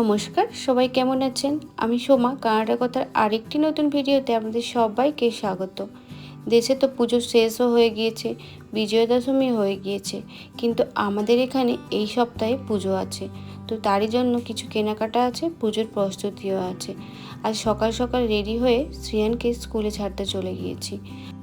নমস্কার, সবাই কেমন আছেন? আমি সোমা, কানাডা কথার আরেকটি নতুন ভিডিওতে আপনাদের সবাইকে স্বাগত। দেশে তো পুজো শেষও হয়ে গিয়েছে, বিজয়া দশমী হয়ে গিয়েছে, কিন্তু আমাদের এখানে এই সপ্তাহে পুজো আছে। তো তারই জন্য কিছু কেনাকাটা আছে, পুজোর প্রস্তুতিও আছে। আজ সকাল সকাল রেডি হয়ে শ্রিয়ানকে স্কুলে ছাড়তে চলে গিয়েছি।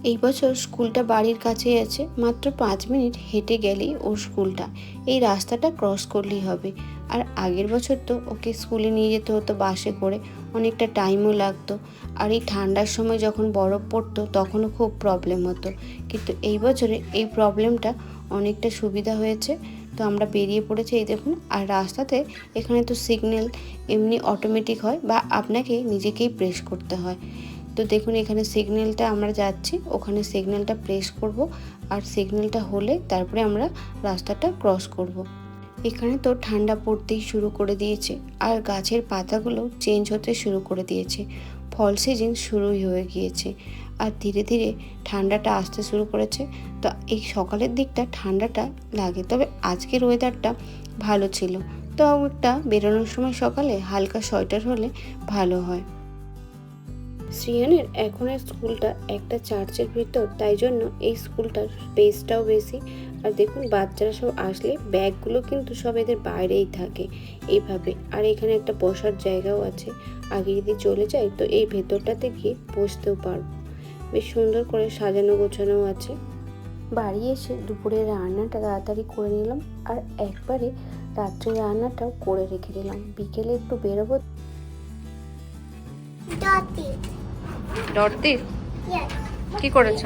এই বছর স্কুলটা বাড়ির কাছেই আছে। মাত্র পাঁচ মিনিট হেঁটে গেলেই ওর স্কুলটা। এই রাস্তাটা ক্রস করলেই হবে। আর আগের বছর তো ওকে স্কুলে নিয়ে যেতে হতো বাসে করে। অনেকটা টাইমও লাগতো। আর এই ঠান্ডার সময় যখন বরফ পড়তো, তখনও খুব প্রবলেম হতো। কিন্তু এই বছরে এই প্রবলেমটা অনেকটা সুবিধা হয়েছে। তো আমরা বেরিয়ে পড়েছি এই দেখুন। আর রাস্তাতে এখানে তো সিগন্যাল এমনি অটোমেটিক হয় বা আপনাকে নিজেকেই প্রেস করতে হয়। তো দেখুন, এখানে সিগন্যালটা আমরা যাচ্ছি। ওখানে সিগন্যালটা প্রেস করব আর সিগন্যালটা হলে তারপরে আমরা রাস্তাটা ক্রস করব। এখানে তো ঠান্ডা পড়তেই শুরু করে দিয়েছে আর গাছের পাতাগুলো চেঞ্জ হতে শুরু করে দিয়েছে। ফল সিজন শুরুই হয়ে গিয়েছে আর ধীরে ধীরে ঠান্ডাটা আসতে শুরু করেছে। তো এই সকালের দিকটা ঠান্ডাটা লাগে, তবে আজকের ওয়েদারটা ভালো ছিল। তো একটা বেরোনোর সময় সকালে হালকা সোয়েটার হলে ভালো হয়। শ্রিয়ানের এখনের স্কুলটা একটা চার্চের ভিতর, তাই জন্য এই স্কুলটার স্পেসটাও বেশি। আর দেখুন, বাচ্চারা সব আসলে ব্যাগগুলো কিন্তু সব এদের বাইরেই থাকে এইভাবে। আর এখানে একটা বসার জায়গাও আছে। আগে যদি চলে যাই, তো এই ভেতরটাতে গিয়ে বসতেও পারব। বেশ সুন্দর করে সাজানো গোছানো আছে। বাড়ি এসে দুপুরের রান্নাটা তাড়াতাড়ি করে নিলাম আর একবারে রাত্রে রান্নাটাও করে রেখে দিলাম। বিকেলে একটু বেরোবো। ডরতি? কি করেছ?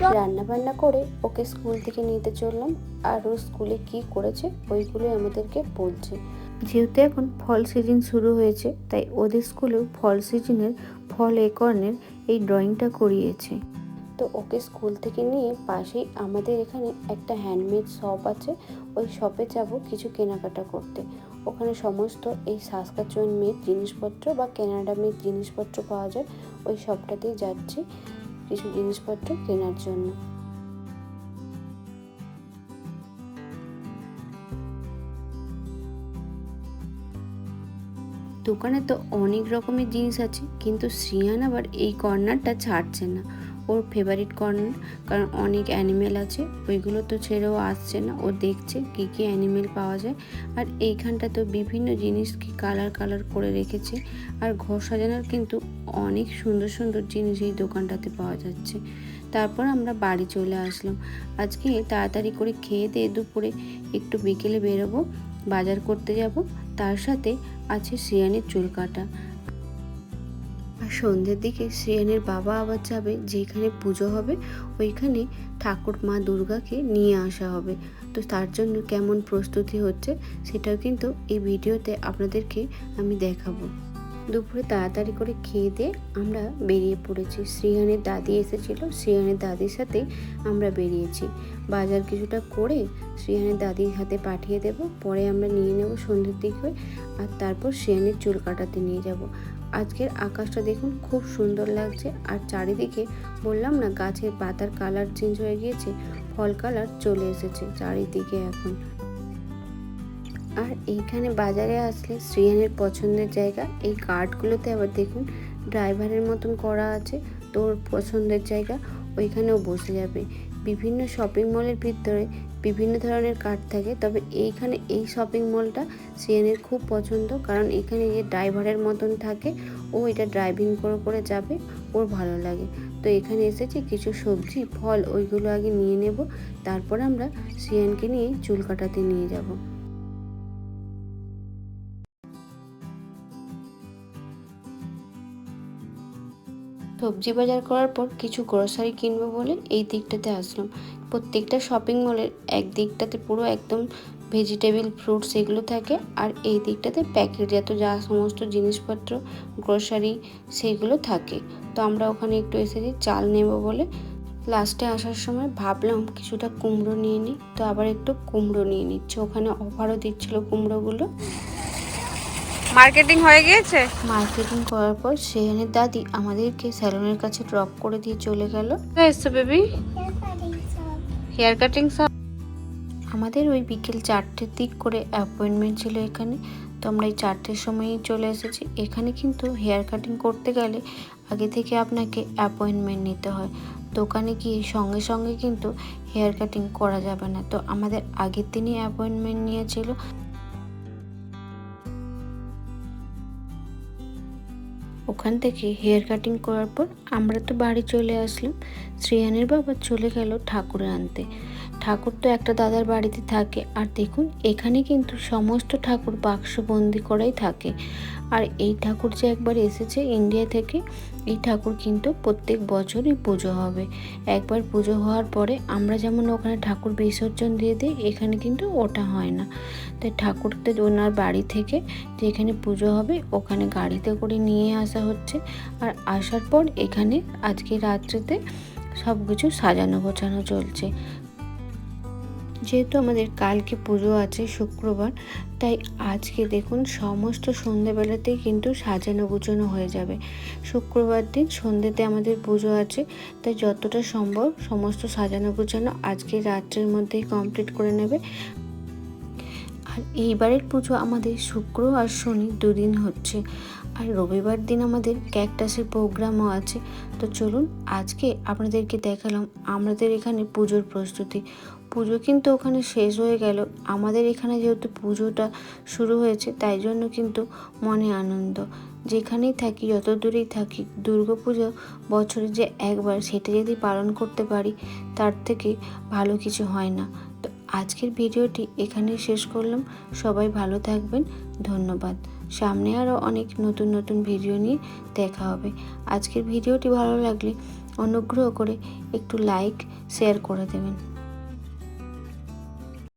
Dot. রান্না বান্না করে ওকে স্কুল থেকে নিতে চললাম। আর ও স্কুলে কি করেছে ওইগুলো আমাদেরকে বলছে। যেহেতু এখন ফল সিজন শুরু হয়েছে তাই ওদের স্কুলেও ফল সিজনের ফল একর্নের এই ড্রয়িংটা করিয়েছে। তো ওকে স্কুল থেকে নিয়ে পাশেই আমাদের এখানে একটা হ্যান্ডমেড শপ আছে। ওই শপে যাব কিছু কেনাকাটা করতে। ওখানে সমস্ত এই সাসকাচুয়ান মেড জিনিসপত্র বা কানাডা মেড জিনিসপত্র পাওয়া যায়, ওই সবটাতেই যাচ্ছি কিছু জিনিসপত্র কেনার জন্য। দোকানে তো অনেক রকমের জিনিস আছে, কিন্তু শ্রিয়ান আবার এই কর্নারটা ছাড়ছে না। ওর ফেভারিট কর্ন কারণ অনেক অ্যানিমেল আছে, ওইগুলো তো ছেড়েও আসছে না, ও দেখছে কী কী অ্যানিমেল পাওয়া যায়। আর এইখানটা তো বিভিন্ন জিনিস কি কালার কালার করে রেখেছে, আর ঘর সাজানোর কিন্তু অনেক সুন্দর সুন্দর জিনিস এই দোকানটাতে পাওয়া যাচ্ছে। তারপর আমরা বাড়ি চলে আসলাম। আজকে তাড়াতাড়ি করে খেয়ে দিয়ে দুপুরে একটু বিকেলে বেরোবো, বাজার করতে যাব, তার সাথে আছে শ্রিয়ানের চুল কাটা। সন্ধ্যের দিকে শ্রিয়ানের বাবা আবার যাবে, যেখানে পুজো হবে, ওইখানে ঠাকুর মা দুর্গাকে নিয়ে আসা হবে। তো তার জন্য কেমন প্রস্তুতি হচ্ছে, সেটাও কিন্তু এই ভিডিওতে আপনাদেরকে আমি দেখাবো। দুপুরে তাড়াতাড়ি করে খেয়ে দিয়ে আমরা বেরিয়ে পড়েছি। শ্রিয়ানের দাদি এসেছিল, শ্রিয়ানের দাদির সাথে আমরা বেরিয়েছি। বাজার কিছুটা করে শ্রিয়ানের দাদির হাতে পাঠিয়ে দেব, পরে আমরা নিয়ে নেব সন্ধ্যের দিকে, আর তারপর শ্রিয়ানের চুল কাটাতে নিয়ে যাব। আজকের আকাশটা দেখুন খুব সুন্দর লাগছে। আর চারিদিকে বললাম না, গাছের পাতার কালার চেঞ্জ হয়ে গিয়েছে, ফল কালার চলে এসেছে চারিদিকে এখন। আর এইখানে বাজারে আসলে শ্রিয়ানের পছন্দের জায়গা, এই কার্ডগুলোতে আবার দেখুন ড্রাইভারের মতন করা আছে, তোর পছন্দের জায়গা, ওইখানেও বসে যাবে। বিভিন্ন শপিং মলের ভিতরে বিভিন্ন ধরনের কার্ড থাকে। তবে এইখানে এই শপিং মলটা সিএনের খুব পছন্দ, কারণ এখানে যে ড্রাইভারের মতন থাকে, ও এটা ড্রাইভিং করে করে যাবে, ওর ভালো লাগে। তো এখানে এসেছি কিছু সবজি, ফল, ওইগুলো আগে নিয়ে নেব, তারপর আমরা সিএনকে নিয়ে চুল কাটাতে নিয়ে যাব। সবজি বাজার করার পর কিছু গ্রসারি কিনবো বলে এই দিকটাতে আসলাম। প্রত্যেকটা শপিং মলের এক দিকটাতে পুরো একদম ভেজিটেবল ফ্রুটস এগুলো থাকে আর এই দিকটাতে প্যাকেটজাত যা সমস্ত জিনিসপত্র গ্রসারি সেগুলো থাকে। তো আমরা ওখানে একটু এসেছি, চাল নেব বলে। লাস্টে আসার সময় ভাবলাম কিছুটা কুমড়ো নিয়ে নিই, তো আবার একটু কুমড়ো নিয়ে নিচ্ছে। ওখানে অফারও দিচ্ছিল কুমড়োগুলো। মার্কেটিং হয়ে গিয়েছে? মার্কেটিং করার পর সেহানের দাদি আমাদেরকে স্যালনের কাছে ড্রপ করে দিয়ে চলে গেল। এসছো বেবি. হেয়ার কাটিং আমাদের ওই বিকেল চারটের দিক করে অ্যাপয়েন্টমেন্ট ছিল এখানে। তো আমরা এই চারটের সময়ই চলে এসেছি। এখানে কিন্তু হেয়ার কাটিং করতে গেলে আগে থেকে আপনাকে অ্যাপয়েন্টমেন্ট নিতে হয়। দোকানে গিয়ে সঙ্গে সঙ্গে কিন্তু হেয়ার কাটিং করা যাবে না। তো আমাদের আগের দিনই অ্যাপয়েন্টমেন্ট নিয়েছিল। ওখান থেকে হেয়ার কাটিং করার পর আমরা তো বাড়ি চলে আসলাম। শ্রেয়ানের বাবা চলে গেল ঠাকুরে আনতে। ঠাকুর তো একটা দাদার বাড়িতে থাকে। আর দেখুন, এখানে কিন্তু সমস্ত ঠাকুর বাক্সবন্দি করাই থাকে। আর এই ঠাকুর যে একবার এসেছে ইন্ডিয়া থেকে এই ঠাকুর কিন্তু প্রত্যেক বছরই পুজো হবে। একবার পুজো হওয়ার পরে আমরা যেমন ওখানে ঠাকুর বিসর্জন দিয়ে দিই, এখানে কিন্তু ওটা হয় না। তাই ঠাকুরকে ওনার বাড়ি থেকে যেখানে পুজো হবে, ওখানে গাড়িতে করে নিয়ে আসা হচ্ছে। আর আসার পর এখানে আজকে রাত্রিতে সব কিছু সাজানো গোছানো চলছে। যেহেতু আমাদের কালকে পুজো আছে শুক্রবার, তাই আজকে দেখুন সমস্ত সন্ধেবেলাতেই কিন্তু সাজানো গুছানো হয়ে যাবে। শুক্রবার দিন সন্ধ্যেতে আমাদের পুজো আছে, তাই যতটা সম্ভব সমস্ত সাজানো গুছানো আজকে রাত্রের মধ্যেই কমপ্লিট করে নেবে। আর এইবারের পুজো আমাদের শুক্র আর শনি দুদিন হচ্ছে। আর রবিবার দিন আমাদের ক্যাকটাসের প্রোগ্রামও আছে। তো চলুন আজকে আপনাদেরকে দেখালাম আমাদের এখানে পুজোর প্রস্তুতি। পুজো কিন্তু ওখানে শেষ হয়ে গেল। আমাদের এখানে যেহেতু পুজোটা শুরু হয়েছে, তাই জন্য কিন্তু মনে আনন্দ। যেখানেই থাকি, যত দূরেই থাকি পুজো বছরে যে একবার সেটা যদি পালন করতে পারি, তার থেকে ভালো কিছু হয় না। তো আজকের ভিডিওটি এখানেই শেষ করলাম। সবাই ভালো থাকবেন। ধন্যবাদ। সামনে আরও অনেক নতুন নতুন ভিডিও নিয়ে দেখা হবে। আজকের ভিডিওটি ভালো লাগলে অনুগ্রহ করে একটু লাইক, শেয়ার করে দেবেন।